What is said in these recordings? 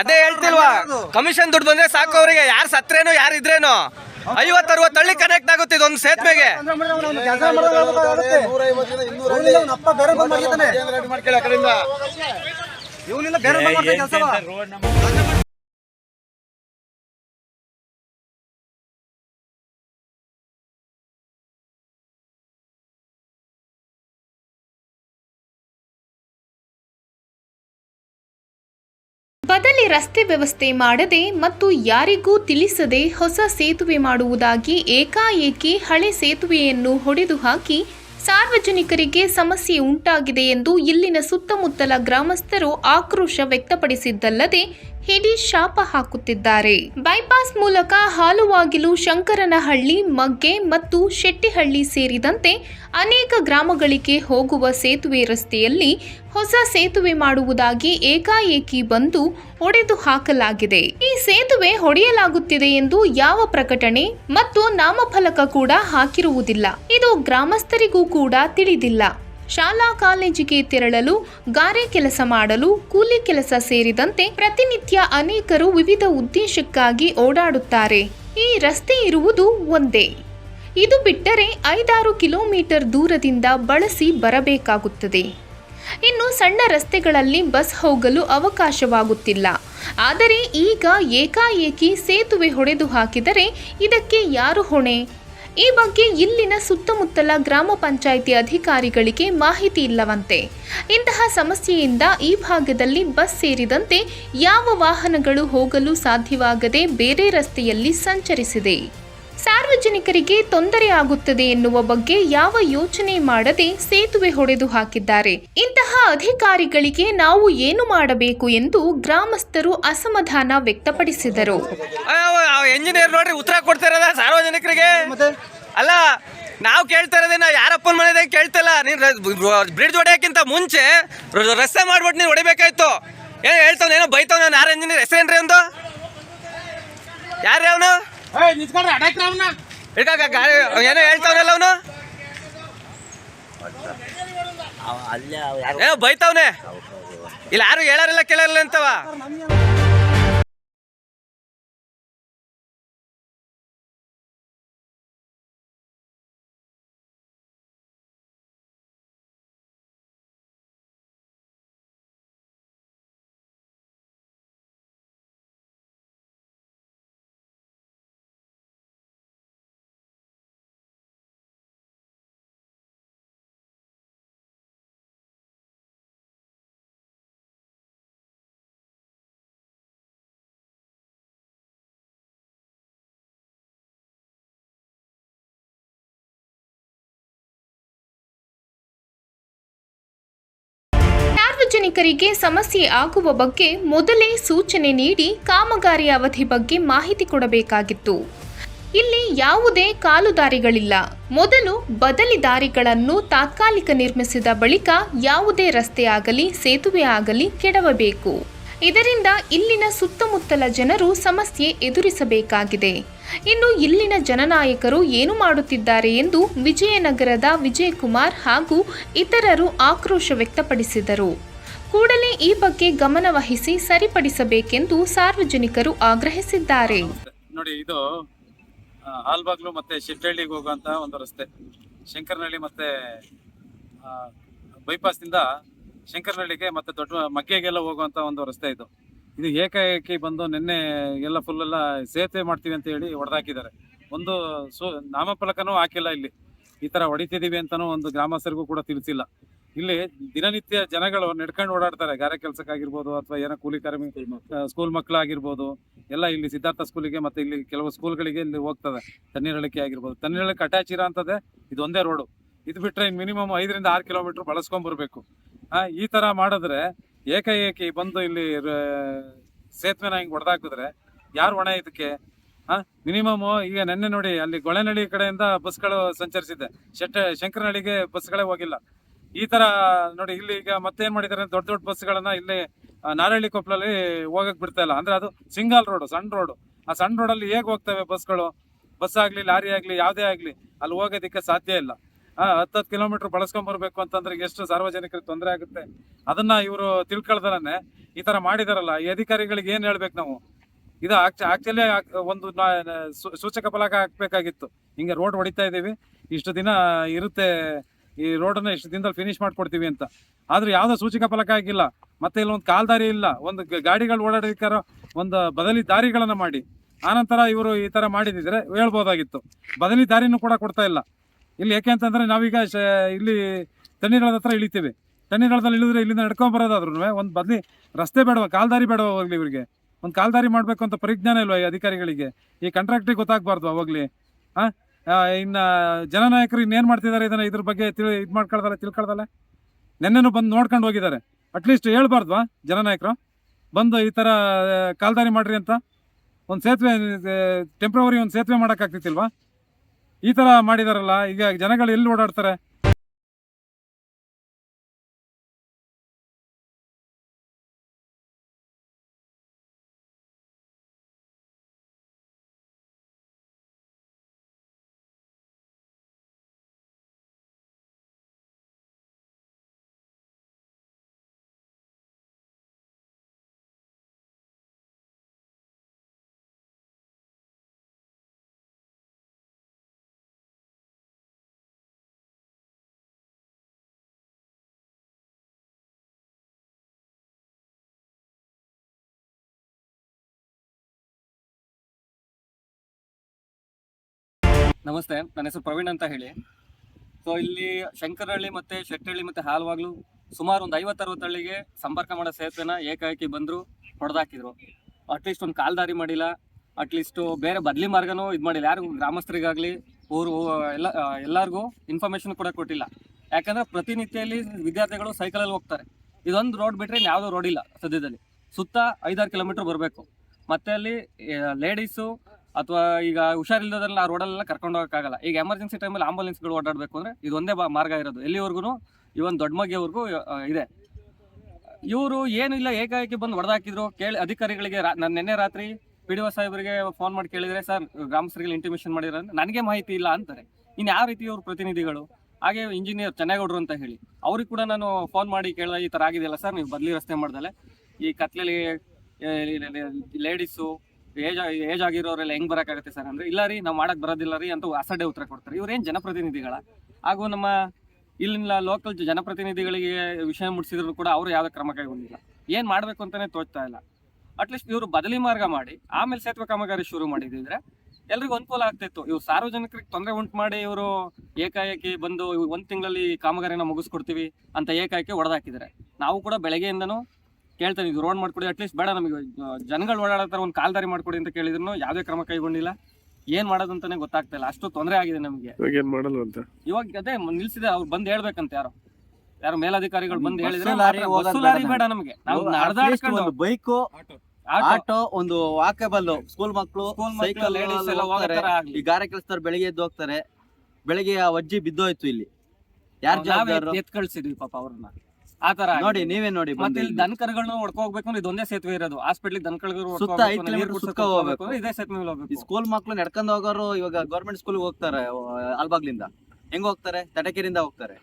ಅದೇ ಹೇಳ್ತಿಲ್ವಾ ಕಮಿಷನ್ ದುಡ್ಡು ಬಂದ್ರೆ ಸಾಕು ಅವರಿಗೆ ಯಾರು ಸತ್ರೇನು ಯಾರು ಇದ್ರೇನು ಐವತ್ತು ಅರವತ್ತು ಹಳ್ಳಿ ಕನೆಕ್ಟ್ ಆಗುತ್ತೆ ಇದೊಂದು ಸೇತುವೆಗೆ ಬೇರೆ ಬಂದ್ ಮಾಡ್ಕೊತಾನೆ ಇವನಿಲ್ಲ ಬೇರೆ ಬಂದ್ ಮಾಡ್ತಾನೆ ಕೆಲಸ ಬದಲಿ ರಸ್ತೆ ವ್ಯವಸ್ಥೆ ಮಾಡದೆ ಮತ್ತು ಯಾರಿಗೂ ತಿಳಿಸದೆ ಹೊಸ ಸೇತುವೆ ಮಾಡುವುದಾಗಿ ಏಕಾಏಕಿ ಹಳೆ ಸೇತುವೆಯನ್ನು ಹೊಡೆದು ಹಾಕಿ ಸಾರ್ವಜನಿಕರಿಗೆ ಸಮಸ್ಯೆ ಉಂಟಾಗಿದೆ ಎಂದು ಇಲ್ಲಿನ ಸುತ್ತಮುತ್ತಲ ಗ್ರಾಮಸ್ಥರು ಆಕ್ರೋಶ ವ್ಯಕ್ತಪಡಿಸಿದ್ದಲ್ಲದೆ ಹಿಡಿ ಶಾಪ ಹಾಕುತ್ತಿದ್ದಾರೆ. ಬೈಪಾಸ್ ಮೂಲಕ ಹಾಲುವಾಗಿಲು ಶಂಕರನಹಳ್ಳಿ, ಮಗ್ಗೆ ಮತ್ತು ಶೆಟ್ಟಿಹಳ್ಳಿ ಸೇರಿದಂತೆ ಅನೇಕ ಗ್ರಾಮಗಳಿಗೆ ಹೋಗುವ ಸೇತುವೆ ರಸ್ತೆಯಲ್ಲಿ ಹೊಸ ಸೇತುವೆ ಮಾಡುವುದಾಗಿ ಏಕಾಏಕಿ ಬಂದು ಒಡೆದು ಹಾಕಲಾಗಿದೆ. ಈ ಸೇತುವೆ ಹೊಡೆಯಲಾಗುತ್ತಿದೆ ಎಂದು ಯಾವ ಪ್ರಕಟಣೆ ಮತ್ತು ನಾಮಫಲಕ ಕೂಡ ಹಾಕಿರುವುದಿಲ್ಲ. ಇದು ಗ್ರಾಮಸ್ಥರಿಗೂ ಕೂಡ ತಿಳಿದಿಲ್ಲ. ಶಾಲಾ ಕಾಲೇಜಿಗೆ ತೆರಳಲು, ಗಾರೆ ಕೆಲಸ ಮಾಡಲು, ಕೂಲಿ ಕೆಲಸ ಸೇರಿದಂತೆ ಪ್ರತಿನಿತ್ಯ ಅನೇಕರು ವಿವಿಧ ಉದ್ದೇಶಕ್ಕಾಗಿ ಓಡಾಡುತ್ತಾರೆ. ಈ ರಸ್ತೆ ಇರುವುದು ಒಂದೇ. ಇದು ಬಿಟ್ಟರೆ ಐದಾರು ಕಿಲೋಮೀಟರ್ ದೂರದಿಂದ ಬಳಸಿ ಬರಬೇಕಾಗುತ್ತದೆ. ಇನ್ನು ಸಣ್ಣ ರಸ್ತೆಗಳಲ್ಲಿ ಬಸ್ ಹೋಗಲು ಅವಕಾಶವಾಗುತ್ತಿಲ್ಲ. ಆದರೆ ಈಗ ಏಕಾಏಕಿ ಸೇತುವೆ ಹೊಡೆದು ಹಾಕಿದರೆ ಇದಕ್ಕೆ ಯಾರು ಹೊಣೆ? ಈ ಬಗ್ಗೆ ಇಲ್ಲಿನ ಸುತ್ತಮುತ್ತಲ ಗ್ರಾಮ ಪಂಚಾಯಿತಿ ಅಧಿಕಾರಿಗಳಿಗೆ ಮಾಹಿತಿ ಇಲ್ಲವಂತೆ. ಇಂತಹ ಸಮಸ್ಯೆಯಿಂದ ಈ ಭಾಗದಲ್ಲಿ ಬಸ್ ಸೇರಿದಂತೆ ಯಾವ ವಾಹನಗಳು ಹೋಗಲು ಸಾಧ್ಯವಾಗದೆ ಬೇರೆ ರಸ್ತೆಯಲ್ಲಿ ಸಂಚರಿಸಿದೆ. ಸಾರ್ವಜನಿಕರಿಗೆ ತೊಂದರೆ ಆಗುತ್ತದೆ ಎನ್ನುವ ಬಗ್ಗೆ ಯಾವ ಯೋಚನೆ ಮಾಡದೆ ಸೇತುವೆ ಹೊಡೆದು ಹಾಕಿದ್ದಾರೆ. ಇಂತಹ ಅಧಿಕಾರಿಗಳಿಗೆ ನಾವು ಏನು ಮಾಡಬೇಕು ಎಂದು ಗ್ರಾಮಸ್ಥರು ಅಸಮಾಧಾನ ವ್ಯಕ್ತಪಡಿಸಿದರು. ಎಂಜಿನಿಯರ್ ನೋಡ್ರಿ ಉತ್ತರ ಕೊಡ್ತಾ ಇರೋದ ಸಾರ್ವಜನಿಕರಿಗೆ ಅಲ್ಲ ನಾವು ಕೇಳ್ತಾ ಇರೋದೇ ನಾವು ಯಾರಪ್ಪನ ಮನೆದಾಗ ಕೇಳ್ತಿಲ್ಲ. ನೀನು ಬ್ರಿಡ್ಜ್ ಹೊಡೆಯೋಕ್ಕಿಂತ ಮುಂಚೆ ರ- ರಸ್ತೆ ಮಾಡ್ಬಿಟ್ಟು ನೀನು ಹೊಡಿಬೇಕಾಯ್ತು. ಏನೋ ಹೇಳ್ತಾವ್ ಏನೋ ಬೈತಾವ ನಾನು ಯಾರು ಇಂಜಿನಿಯರ್ ಹೆಸರೇನ್ರಿ ಒಂದು ಯಾರು ಅವನು? ಏನೋ ಹೇಳ್ತಾವನಲ್ಲ ಅವನು? ಏನೋ ಬೈತಾವನೆ. ಇಲ್ಲ ಯಾರು ಹೇಳಾರಿಲ್ಲ ಕೇಳಾರಿಲ್ಲ ಅಂತವ. ಸಾರ್ವಜನಿಕರಿಗೆ ಸಮಸ್ಯೆ ಆಗುವ ಬಗ್ಗೆ ಮೊದಲೇ ಸೂಚನೆ ನೀಡಿ ಕಾಮಗಾರಿ ಅವಧಿ ಬಗ್ಗೆ ಮಾಹಿತಿ ಕೊಡಬೇಕಾಗಿತ್ತು. ಇಲ್ಲಿ ಯಾವುದೇ ಕಾಲುದಾರಿಗಳಿಲ್ಲ. ಮೊದಲು ಬದಲಿ ದಾರಿಗಳನ್ನು ತಾತ್ಕಾಲಿಕ ನಿರ್ಮಿಸಿದ ಬಳಿಕ ಯಾವುದೇ ರಸ್ತೆ ಆಗಲಿ, ಸೇತುವೆ ಆಗಲಿ ಕೆಡವಬೇಕು. ಇದರಿಂದ ಇಲ್ಲಿನ ಸುತ್ತಮುತ್ತಲ ಜನರು ಸಮಸ್ಯೆ ಎದುರಿಸಬೇಕಾಗಿದೆ. ಇನ್ನು ಇಲ್ಲಿನ ಜನನಾಯಕರು ಏನು ಮಾಡುತ್ತಿದ್ದಾರೆ ಎಂದು ವಿಜಯನಗರದ ವಿಜಯಕುಮಾರ್ ಹಾಗೂ ಇತರರು ಆಕ್ರೋಶ ವ್ಯಕ್ತಪಡಿಸಿದರು. ಕೂಡಲೇ ಈ ಬಗ್ಗೆ ಗಮನ ವಹಿಸಿ ಸರಿಪಡಿಸಬೇಕೆಂದು ಸಾರ್ವಜನಿಕರು ಆಗ್ರಹಿಸಿದ್ದಾರೆ. ನೋಡಿ, ಇದು ಹಾಲ್ಬಾಗ್ಲು ಮತ್ತೆ ಶಿಟ್ಟಹಳ್ಳಿಗೆ ಹೋಗುವಂತ ಒಂದು ರಸ್ತೆ. ಶಂಕರನಹಳ್ಳಿ ಮತ್ತೆ ಬೈಪಾಸ್ನಿಂದ ಶಂಕರನಹಳ್ಳಿಗೆ ಮತ್ತೆ ದೊಡ್ಡ ಮಗ್ಗೆಗೆಲ್ಲ ಹೋಗುವಂತ ಒಂದು ರಸ್ತೆ ಇದು. ಇದು ಏಕಾಏಕಿ ಬಂದು ನಿನ್ನೆ ಎಲ್ಲ ಫುಲ್ ಎಲ್ಲ ಸೇತುವೆ ಮಾಡ್ತೀವಿ ಅಂತ ಹೇಳಿ ಹೊಡೆದಾಕಿದ್ದಾರೆ. ಒಂದು ಸು, ನಾಮಫಲಕನೂ ಹಾಕಿಲ್ಲ ಇಲ್ಲಿ. ಈ ತರ ಹೊಡಿತಿದೀವಿ ಅಂತಾನೂ ಒಂದು ಗ್ರಾಮಸ್ಥರಿಗೂ ಕೂಡ ತಿಳಿಸಿಲ್ಲ. ಇಲ್ಲಿ ದಿನನಿತ್ಯ ಜನಗಳು ನಡ್ಕೊಂಡು ಓಡಾಡ್ತಾರೆ ಗಾರೆ ಕೆಲಸಕ್ಕಾಗಿರ್ಬೋದು ಅಥವಾ ಏನೋ ಕೂಲಿ ಕಾರ್ಮಿ ಸ್ಕೂಲ್ ಮಕ್ಕಳಾಗಿರ್ಬೋದು ಎಲ್ಲ ಇಲ್ಲಿ ಸಿದ್ಧಾರ್ಥ ಸ್ಕೂಲಿಗೆ ಮತ್ತೆ ಇಲ್ಲಿ ಕೆಲವು ಸ್ಕೂಲ್ಗಳಿಗೆ ಇಲ್ಲಿ ಹೋಗ್ತದೆ. ತಣ್ಣೀರಳಿಕೆ ಆಗಿರ್ಬೋದು. ತಣ್ಣೀರಳಿಕೆ ಅಟ್ಯಾಚ್ ಇರೋ ಇದೊಂದೇ ರೋಡು ಇದು ಬಿಟ್ರೆ ಮಿನಿಮಮ್ ಐದರಿಂದ ಆರು ಕಿಲೋಮೀಟರ್ ಬಳಸ್ಕೊಂಡ್ ಬರಬೇಕು ಆ ಈ ತರ ಮಾಡಿದ್ರೆ ಏಕಾಏಕಿ ಬಂದು ಇಲ್ಲಿ ಸೇತುವೆನ ಹಿಂಗೆ ಹೊಡೆದಾಕಿದ್ರೆ ಯಾರು ಹೊಣೆ ಇದಕ್ಕೆ? ಹಾ ಮಿನಿಮಮ್ ಈಗ ನೆನ್ನೆ ನೋಡಿ ಅಲ್ಲಿ ಗೊಳೆನಳ್ಳಿ ಕಡೆಯಿಂದ ಬಸ್ಗಳು ಸಂಚರಿಸಿದೆ ಶೆಟ್ಟ ಶಂಕರನಹಳ್ಳಿಗೆ ಬಸ್ಗಳೇ ಹೋಗಿಲ್ಲ. ಈ ತರ ನೋಡಿ, ಇಲ್ಲಿ ಈಗ ಮತ್ತೇನ್ ಮಾಡಿದ್ದಾರೆ ದೊಡ್ಡ ದೊಡ್ಡ ಬಸ್ಗಳನ್ನ ಇಲ್ಲಿ ನಾರಳ್ಳಿ ಕೊಪ್ಪಲಲ್ಲಿ ಹೋಗಕ್ ಬಿಡ್ತಾ ಇಲ್ಲ. ಅಂದ್ರೆ ಅದು ಸಿಂಗಲ್ ರೋಡ್ ಸಣ್ಣ ರೋಡ್ ಆ ಸಣ್ಣ ರೋಡ್ ಅಲ್ಲಿ ಹೇಗೆ ಹೋಗ್ತವೆ ಬಸ್ಗಳು ಬಸ್ ಆಗ್ಲಿ, ಲಾರಿ ಆಗ್ಲಿ, ಯಾವ್ದೇ ಆಗ್ಲಿ, ಅಲ್ಲಿ ಹೋಗೋದಕ್ಕೆ ಸಾಧ್ಯ ಇಲ್ಲ. ಹತ್ತು ಕಿಲೋಮೀಟರ್ ಬಳಸ್ಕೊಂಡ್ ಬರ್ಬೇಕು ಅಂತಂದ್ರೆ ಎಷ್ಟು ಸಾರ್ವಜನಿಕರಿಗೆ ತೊಂದರೆ ಆಗುತ್ತೆ? ಅದನ್ನ ಇವರು ತಿಳ್ಕೊಳ್ದಲನೆ ಈ ತರ ಮಾಡಿದಾರಲ್ಲ, ಈ ಅಧಿಕಾರಿಗಳಿಗೆ ಏನ್ ಹೇಳ್ಬೇಕು ನಾವು? ಇದು ಆಕ್ಚುಲಿ ಒಂದು ಸೂಚಕ ಫಲಕ ಹಾಕ್ಬೇಕಾಗಿತ್ತು. ಹಿಂಗೆ ರೋಡ್ ಹೊಡಿತಾ ಇದೀವಿ ಇಷ್ಟು ದಿನ ಇರುತ್ತೆ ಈ ರೋಡನ್ನ ಇಷ್ಟು ದಿನದಲ್ಲಿ ಫಿನಿಶ್ ಮಾಡ್ಕೊಡ್ತೀವಿ ಅಂತ. ಆದ್ರೆ ಯಾವ್ದೋ ಸೂಚಕ ಫಲಕ ಆಗಿಲ್ಲ. ಮತ್ತೆ ಇಲ್ಲೊಂದು ಕಾಲ್ದಾರಿ ಇಲ್ಲ. ಒಂದು ಗಾಡಿಗಳು ಓಡಾಡೋದಕ್ಕಾರ ಒಂದು ಬದಲಿ ದಾರಿಗಳನ್ನ ಮಾಡಿ. ಆನಂತರ ಇವರು ಈ ತರ ಮಾಡಿದಿದ್ರೆ ಹೇಳ್ಬೋದಾಗಿತ್ತು. ಬದಲಿ ದಾರಿನೂ ಕೂಡ ಕೊಡ್ತಾ ಇಲ್ಲ. ಇಲ್ಲಿ ಯಾಕೆ ಅಂತಂದ್ರೆ ನಾವೀಗ ಇಲ್ಲಿ ತಣ್ಣೀರದ ಹತ್ರ ಇಳಿತೀವಿ. ತಣ್ಣೀರಳದಲ್ಲಿ ಇಳಿದ್ರೆ ಇಲ್ಲಿಂದ ನಡ್ಕೊಂಡ್ ಬರೋದಾದ್ರು ಒಂದು ಬದಲಿ ರಸ್ತೆ ಬೇಡವಾ, ಕಾಲ್ದಾರಿ ಬೇಡವಾ ಹೋಗ್ಲಿ ಇವರಿಗೆ. ಒಂದು ಕಾಲ್ದಾರಿ ಮಾಡ್ಬೇಕು ಅಂತ ಪರಿಜ್ಞಾನ ಇಲ್ವಾ ಈ ಅಧಿಕಾರಿಗಳಿಗೆ? ಈ ಕಾಂಟ್ರಾಕ್ಟ್ರಿಗೆ ಗೊತ್ತಾಗ್ಬಾರ್ದು ಅವಾಗ್ಲಿ. ಹಾಂ ಇನ್ನ ಜನನಾಯಕರು ಇನ್ನೇನು ಮಾಡ್ತಿದ್ದಾರೆ ಇದನ್ನ ಇದ್ರ ಬಗ್ಗೆ ತಿಳಿ ಇದು ಮಾಡ್ಕೊಳ್ದಲ್ಲ ತಿಳ್ಕೊಳ್ದಲ್ಲ? ನೆನ್ನೆನೂ ಬಂದು ನೋಡ್ಕೊಂಡು ಹೋಗಿದ್ದಾರೆ. ಅಟ್ಲೀಸ್ಟ್ ಹೇಳ್ಬಾರ್ದ್ವಾ ಜನನಾಯಕರು? ಬಂದು ಈ ಆ, ಕಾಲ್ದಾರಿ ಮಾಡ್ರಿ ಅಂತ? ಒಂದು ಸೇತುವೆ ಟೆಂಪ್ರವರಿ ಒಂದು ಸೇತುವೆ ಮಾಡೋಕ್ಕಾಗ್ತಿತ್ತಿಲ್ವಾ ಈ ತರ ಮಾಡಿದಾರಲ್ಲ ಈಗ ಜನಗಳು ಎಲ್ಲಿ ಓಡಾಡ್ತಾರೆ? ನಮಸ್ತೆ, ನನ್ನ ಹೆಸರು ಪ್ರವೀಣ್ ಅಂತ ಹೇಳಿ. ಸೊ ಇಲ್ಲಿ ಶಂಕರಹಳ್ಳಿ ಮತ್ತೆ ಶೆಟ್ಟಹಳ್ಳಿ ಮತ್ತೆ ಹಾಲ್ವಾಗ್ಲು ಸುಮಾರು ಒಂದು ಐವತ್ತರವತ್ತು ಹಳ್ಳಿಗೆ ಸಂಪರ್ಕ ಮಾಡೋ ಸೇತುವೆನ ಏಕಾಏಕಿ ಬಂದರು, ಹೊಡೆದಾಕಿದ್ರು. ಅಟ್ಲೀಸ್ಟ್ ಒಂದು ಕಾಲ್ದಾರಿ ಮಾಡಿಲ್ಲ. ಅಟ್ಲೀಸ್ಟ್ ಬೇರೆ ಬದಲಿ ಮಾರ್ಗನೂ ಇದು ಮಾಡಿಲ್ಲ. ಯಾರಿಗೂ ಗ್ರಾಮಸ್ಥರಿಗಾಗಲಿ, ಊರು ಎಲ್ಲ ಎಲ್ಲರಿಗೂ ಇನ್ಫಾರ್ಮೇಷನ್ ಕೂಡ ಕೊಟ್ಟಿಲ್ಲ. ಯಾಕಂದ್ರೆ ಪ್ರತಿನಿತ್ಯದಲ್ಲಿ ವಿದ್ಯಾರ್ಥಿಗಳು ಸೈಕಲಲ್ಲಿ ಹೋಗ್ತಾರೆ. ಇದೊಂದು ರೋಡ್ ಬಿಟ್ಟರೆ ಯಾವುದೋ ರೋಡ್ ಇಲ್ಲ ಸದ್ಯದಲ್ಲಿ. ಸುತ್ತ ಐದಾರು ಕಿಲೋಮೀಟರ್ ಬರಬೇಕು. ಮತ್ತೆ ಅಲ್ಲಿ ಲೇಡೀಸು ಅಥವಾ ಈಗ ಹುಷಾರಿಲ್ಲದ್ರಲ್ಲ ಆ ರೋಡಲ್ಲೆಲ್ಲ ಕರ್ಕೊಂಡು ಹೋಗೋಕ್ಕಾಗಲ್ಲ ಈಗ ಎಮರ್ಜೆನ್ಸಿ ಟೈಮಲ್ಲಿ ಆಂಬುಲೆನ್ಸ್ಗಳು ಓಡಾಡಬೇಕು ಅಂದರೆ ಇದೊಂದೇ ಬಾ ಮಾರ್ಗ ಇರೋದು ಎಲ್ಲಿವರೆಗೂ ಇವನ್ ದೊಡ್ಡ ಮಗ್ಗಿವರೆಗೂ ಇದೆ ಇವರು ಏನಿಲ್ಲ ಏಕಾಏಕಿ ಬಂದು ಹೊಡೆದಾಕಿದ್ರು ಕೇಳಿ ಅಧಿಕಾರಿಗಳಿಗೆ ನಾನು ನಿನ್ನೆ ರಾತ್ರಿ ಪಿ ಡಿ ಒ ಸಾಹೇಬರಿಗೆ ಫೋನ್ ಮಾಡಿ ಕೇಳಿದರೆ ಸರ್ ಗ್ರಾಮಸ್ಥರಿಗೆ ಇಂಟಿಮೇಷನ್ ಮಾಡಿರೋ ನನಗೆ ಮಾಹಿತಿ ಇಲ್ಲ ಅಂತಾರೆ ಇನ್ನು ಯಾವ ರೀತಿ ಇವರು ಪ್ರತಿನಿಧಿಗಳು ಹಾಗೆ ಇಂಜಿನಿಯರ್ ಚೆನ್ನಾಗೌಡ್ರು ಅಂತ ಹೇಳಿ ಅವ್ರಿಗೆ ಕೂಡ ನಾನು ಫೋನ್ ಮಾಡಿ ಕೇಳಿದೆ ಈ ಥರ ಆಗಿದೆಯಲ್ಲ ಸರ್ ನೀವು ಬದಲಿ ರಸ್ತೆ ಮಾಡ್ದಲೆ ಈ ಕತ್ಲಲ್ಲಿ ಲೇಡೀಸು ಏಜ್ ಏಜ್ ಆಗಿರೋರೆಲ್ಲ ಹೆಂಗ್ ಬರಕಾಗುತ್ತೆ ಸರ್ ಅಂದ್ರೆ, ಇಲ್ಲ ರೀ, ನಾವು ಮಾಡಕ್ ಬರೋದಿಲ್ಲ ರೀ ಅಂತ ಅಸಡ್ಡೆ ಉತ್ತರ ಕೊಡ್ತಾರೆ. ಇವ್ರೇನ್ ಜನಪ್ರತಿನಿಧಿಗಳ? ಹಾಗೂ ನಮ್ಮ ಇಲ್ಲಿನ ಲೋಕಲ್ ಜನಪ್ರತಿನಿಧಿಗಳಿಗೆ ವಿಷಯ ಮುಟ್ಸಿದ್ರು ಕೂಡ ಅವರು ಯಾವ್ದೇ ಕ್ರಮ ಕೈಗೊಂಡಿಲ್ಲ. ಏನ್ ಮಾಡ್ಬೇಕು ಅಂತಾನೆ ತೋಚ್ತಾ ಇಲ್ಲ. ಅಟ್ಲೀಸ್ಟ್ ಇವರು ಬದಲಿ ಮಾರ್ಗ ಮಾಡಿ, ಆಮೇಲೆ ಸೇತುವೆ ಕಾಮಗಾರಿ ಶುರು ಮಾಡಿದಿದ್ರೆ ಎಲ್ರಿಗೂ ಅನುಕೂಲ ಆಗ್ತಿತ್ತು. ಇವ್ರು ಸಾರ್ವಜನಿಕರಿಗೆ ತೊಂದರೆ ಉಂಟು ಮಾಡಿ ಇವರು ಏಕಾಏಕಿ ಬಂದು ಒಂದ್ ತಿಂಗಳಲ್ಲಿ ಕಾಮಗಾರಿನ ಮುಗಿಸ್ಕೊಡ್ತೀವಿ ಅಂತ ಏಕಾಏಕಿ ಹೊಡೆದಾಕಿದ್ದಾರೆ ನಾವು ಕೂಡ ಬೆಳಗ್ಗೆಯಿಂದನೂ ಕೇಳ್ತಾನೆ ಇದು ರೋಡ್ ಮಾಡ್ಕೊಡಿ ಅಟ್ಲೀಸ್ಟ್ ಬೇಡ ನಮಗೆ ಜನಗಳು ಓಡಾಡೋ ಒಂದು ಕಾಲ್ದಾರಿ ಮಾಡ್ಕೊಡಿ ಅಂತ ಕೇಳಿದ್ರು ಯಾವುದೇ ಕ್ರಮ ಕೈಗೊಂಡಿಲ್ಲ. ಏನ್ ಮಾಡೋದಂತಾನೆ ಗೊತ್ತಾಗ್ತಾ ಇಲ್ಲ ಅಷ್ಟು ತೊಂದರೆ ಆಗಿದೆ ನಮಗೆ. ಇವಾಗ ಏನ್ ಮಾಡಲ್ವಂತ? ಇವಾಗ ಅದೇ ನಿಲ್ಸಿದೆ ಅವ್ರು ಬಂದ್ ಹೇಳ್ಬೇಕಂತ ಯಾರು. ಯಾರು ಮೇಲಾಧಿಕಾರಿಗಳು ಬಂದು ಹೇಳಿದ್ರೆ ಲಾರಿ ಹೋಗೋದ್ ಬಸ್ಸು ಬೇಡ ಲಾರಿ ಬೇಡ ನಮಗೆ. ನಾವು ಬೈಕ್ least ನಡೆದಾಡ್ಕೊಂಡು ಒಂದು ಬೈಕು ಆಟೋ. ಆಟೋ. ಒಂದು ವಾಕಬಲ್ ಸ್ಕೂಲ್ ಮಕ್ಕಳು School ಮಕ್ಳು, ladies ಎಲ್ಲ ಹೋಗ್ತಾರೆ. ತರ ಆಗ್ಲಿ. ಈ ಗಾರೆ ಕೆಲಸದವ್ರು ಬೆಳಿಗ್ಗೆ ಎದ್ದು ಹೋಗ್ತಾರೆ. ಬೆಳಿಗ್ಗೆ ಆ ಅಜ್ಜಿ ಬಿದ್ದೋಯ್ತು ಇಲ್ಲಿ. ಯಾರ್ ನಾವೇ ಜವಾಬ್ದಾರರು? ಎತ್ ಕಳ್ಸಿದ್ವಿ ಪಾಪ ಅವ್ರನ್ನ. ಆ ತರ ನೋಡಿ ನೀವೇ ನೋಡಿ ಮತ್ತೆ ಇಲ್ಲಿ. ದನ ಕರುಗಳನ್ನ ಹೊಡ್ಕೊ ಹೋಗ್ಬೇಕು ಅಂದ್ರೆ ಇದೊಂದೇ ಸೇತುವೆ ಇರೋದು. ಹಾಸ್ಪಿಟ್ಲ್ ದನ ಸುತ್ತ ಐದ್ kilometer ಸುತ್ತ ಹೋಗ್ಬೇಕು. ಇದೇ ಸೇತುವೆ ಮೇಲೆ ಹೋಗ್ಬೇಕು. ಸ್ಕೂಲ್ ಮಕ್ಕಳು ನಡ್ಕೊಂಡು ಹೋಗೋರು ಇವಾಗ ಗೌರ್ಮೆಂಟ್ ಸ್ಕೂಲ್ ಹೋಗ್ತಾರೆ ಅಲ್ಬಾಗ್ಲಿಂದ. ಹೆಂಗ್ ಹೋಗ್ತಾರೆ? ತಟಕೇರಿಂದ ಹೋಗ್ತಾರೆ.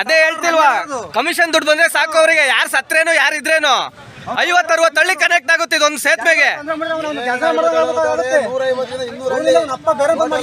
ಅದೇ ಹೇಳ್ತಿಲ್ವಾ? ಕಮಿಷನ್ ದುಡ್ಡು ಬಂದ್ರೆ ಸಾಕು ಅವರಿಗೆ. ಯಾರು ಸತ್ರೇನು ಯಾರು ಇದ್ರೇನು? ಐವತ್ತು ಅರವತ್ತು ಹಳ್ಳಿ ಕನೆಕ್ಟ್ ಆಗುತ್ತೆ ಇದೊಂದು ಸೇತುವೆಗೆ. ಅಪ್ಪ ಬೇರೆ ಬಂದ್